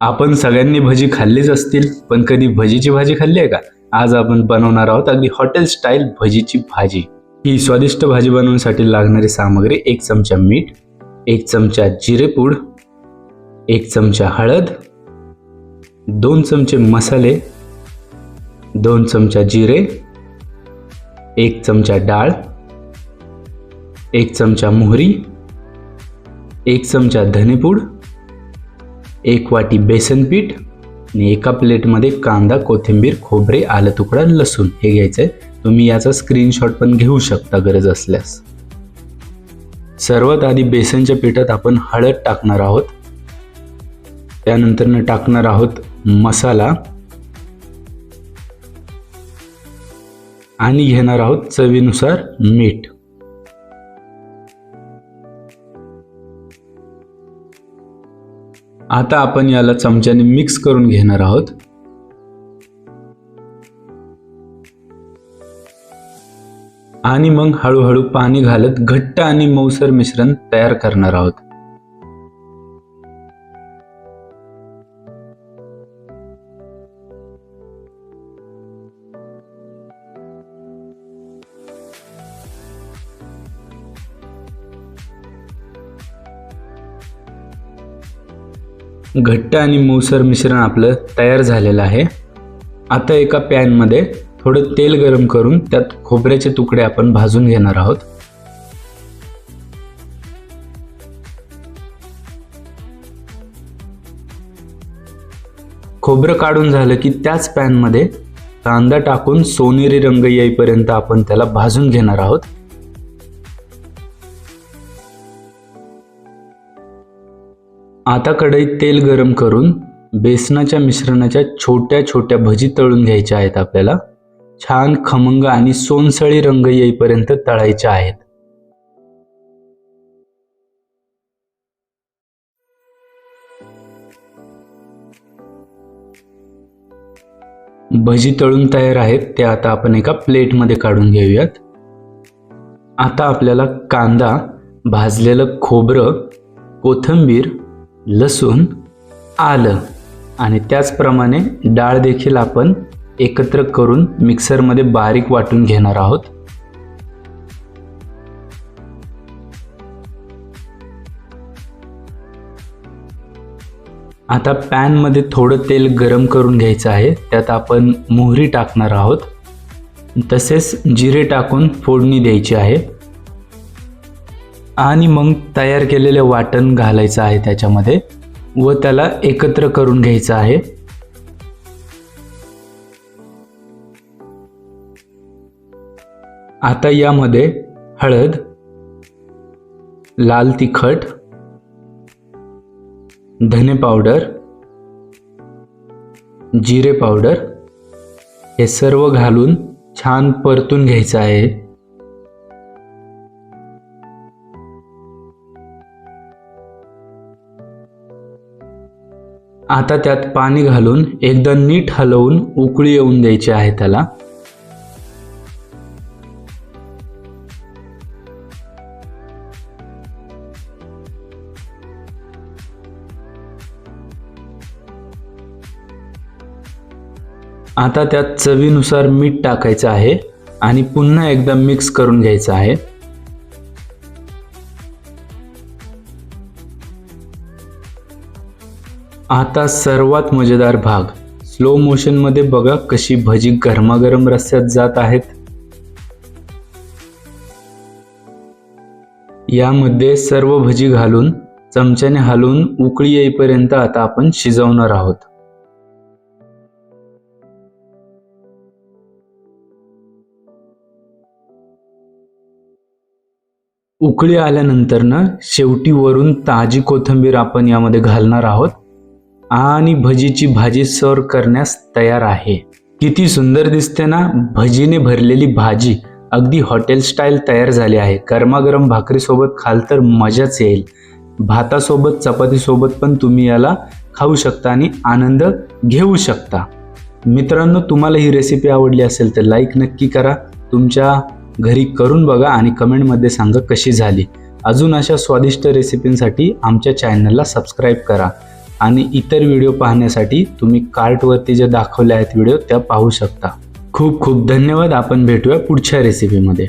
आपण सगळ्यांनी भजी खाल्लीच असतील पण कधी भजीची भाजी खाल्ली आहे का? आज आपण बनवणार आहोत अगदी हॉटेल स्टाईल भजीची भाजी. ही स्वादिष्ट भाजी बनवण्यासाठी लागणारी सामग्री एक चमचा मीठ एक चमचा जिरेपूड एक चमचा हळद दोन चमचे मसाले दोन चमचा जिरे एक चमचा डाळ एक चमचा मोहरी एक चमचा धनेपूड एक वाटी बेसन पीठ आणि एका प्लेटमध्ये कांदा कोथिंबीर खोबरे आलं तुकडा लसूण हे घ्यायचं. आहे तुम्ही याचा स्क्रीनशॉट पण घेऊ शकता गरज असल्यास. सर्वात आधी बेसनच्या पिठात आपण हळद टाकणार आहोत. त्यानंतर टाकणार आहोत मसाला. आणि घेणार आहोत चवीनुसार मीठ. आता आपण याला चमच्याने मिक्स करून घेणार आहोत. आणि मग हळूहळू पाणी घालत घट्ट आणि मऊसर मिश्रण तयार करणार आहोत. घट्ट आणि मऊसर मिश्रण आपलं तयार झालेलं आहे. आता एका पॅनमध्ये थोडं तेल गरम करून त्यात खोबऱ्याचे तुकडे आपण भाजून घेणार आहोत. खोबरं काढून झालं की त्याच पॅनमध्ये कांदा टाकून सोनेरी रंग येईपर्यंत आपण त्याला भाजून घेणार आहोत. आता कढईत तेल गरम करून बेसनाच्या मिश्रणाच्या छोट्या छोट्या भजी तळून घ्यायच्या आहेत आपल्याला. छान खमंग आणि सोनसळी रंग येईपर्यंत तळायच्या आहेत. भजी तळून तयार आहेत ते आता आपण एका प्लेटमध्ये काढून घेऊयात. आता आपल्याला कांदा भाजलेलं खोबरं कोथिंबीर लसूण आलं आणि त्याचप्रमाणे डाळ देखील आपण एकत्र करून मिक्सरमध्ये बारीक वाटून घेणार आहोत. आता पॅनमध्ये थोडं तेल गरम करून घ्यायचं आहे त्यात आपण मोहरी टाकणार आहोत. तसेच जिरे टाकून फोडणी द्यायची आहे. आणि मग तयार केलेले वाटण घालायचं आहे त्याच्यामध्ये व त्याला एकत्र करून घ्यायचं आहे. आता यामध्ये हळद लाल तिखट धने पावडर जिरे पावडर हे सर्व घालून छान परतून घ्यायचं आहे. आता त्यात पाणी घालून एकदा नीट हलवून उकळी येऊन द्यायची आहे त्याला. आता त्यात चवीनुसार मीठ टाकायचं आहे आणि पुन्हा एकदा मिक्स करून घ्यायचं आहे. आता सर्वात मजेदार भाग. स्लो मोशनमध्ये बघा कशी भजी गरमागरम रस्त्यात जात आहेत. यामध्ये सर्व भजी घालून चमच्याने हलवून उकळी येईपर्यंत आता आपण शिजवणार आहोत. उकळी आल्यानंतर ना शेवटी वरून ताजी कोथिंबीर आपण यामध्ये घालणार आहोत. आणि भजीची भाजी सर्व करण्यास तयार आहे. किती सुंदर दिसते ना? भजीने भरलेली भाजी. अगदी हॉटेल स्टाईल तयार झाली आहे. गरमागरम भाकरीसोबत खाल तर मजाच येईल. भातासोबत चपातीसोबत पण तुम्ही याला खाऊ शकता आणि आनंद घेऊ शकता. मित्रांनो तुम्हाला ही रेसिपी आवडली असेल तर लाईक नक्की करा. तुमच्या घरी करून बघा आणि कमेंटमध्ये सांगा कशी झाली. अजून अशा स्वादिष्ट रेसिपींसाठी आमच्या चॅनलला सबस्क्राईब करा. आणि इतर व्हिडिओ पाहण्यासाठी तुम्ही कार्टवरती जे दाखवले आहेत व्हिडिओ त्या पाहू शकता. खूप खूप धन्यवाद. आपण भेटूया पुढच्या रेसिपीमध्ये